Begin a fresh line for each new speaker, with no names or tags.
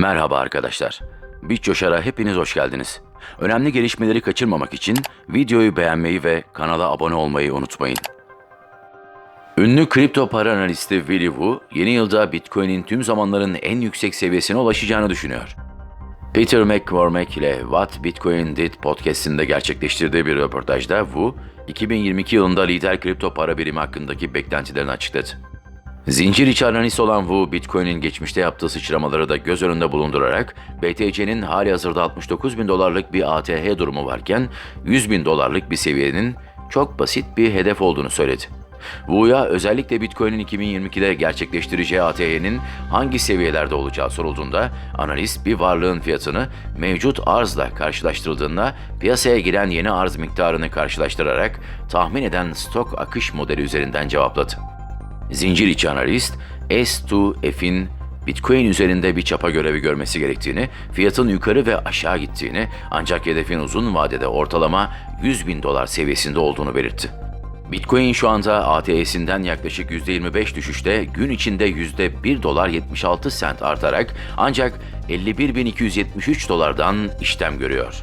Merhaba arkadaşlar. BitCoşar'a hepiniz hoş geldiniz. Önemli gelişmeleri kaçırmamak için videoyu beğenmeyi ve kanala abone olmayı unutmayın. Ünlü kripto para analisti Willy Wu, yeni yılda Bitcoin'in tüm zamanların en yüksek seviyesine ulaşacağını düşünüyor. Peter McCormack ile What Bitcoin Did podcastinde gerçekleştirdiği bir röportajda Wu, 2022 yılında lider kripto para birimi hakkındaki beklentilerini açıkladı. Zincir içi analist olan Wu, Bitcoin'in geçmişte yaptığı sıçramaları da göz önünde bulundurarak BTC'nin hali hazırda 69 bin dolarlık bir ATH durumu varken 100 bin dolarlık bir seviyenin çok basit bir hedef olduğunu söyledi. Wu'ya özellikle Bitcoin'in 2022'de gerçekleştireceği ATH'nin hangi seviyelerde olacağı sorulduğunda analist bir varlığın fiyatını mevcut arzla karşılaştırıldığında piyasaya giren yeni arz miktarını karşılaştırarak tahmin eden stok akış modeli üzerinden cevapladı. Zincir içi analist S2F'in Bitcoin üzerinde bir çapa görevi görmesi gerektiğini, fiyatın yukarı ve aşağı gittiğini ancak hedefin uzun vadede ortalama 100 bin dolar seviyesinde olduğunu belirtti. Bitcoin şu anda ATS'inden yaklaşık %25 düşüşte gün içinde %1 dolar 76 sent artarak ancak 51.273 dolardan işlem görüyor.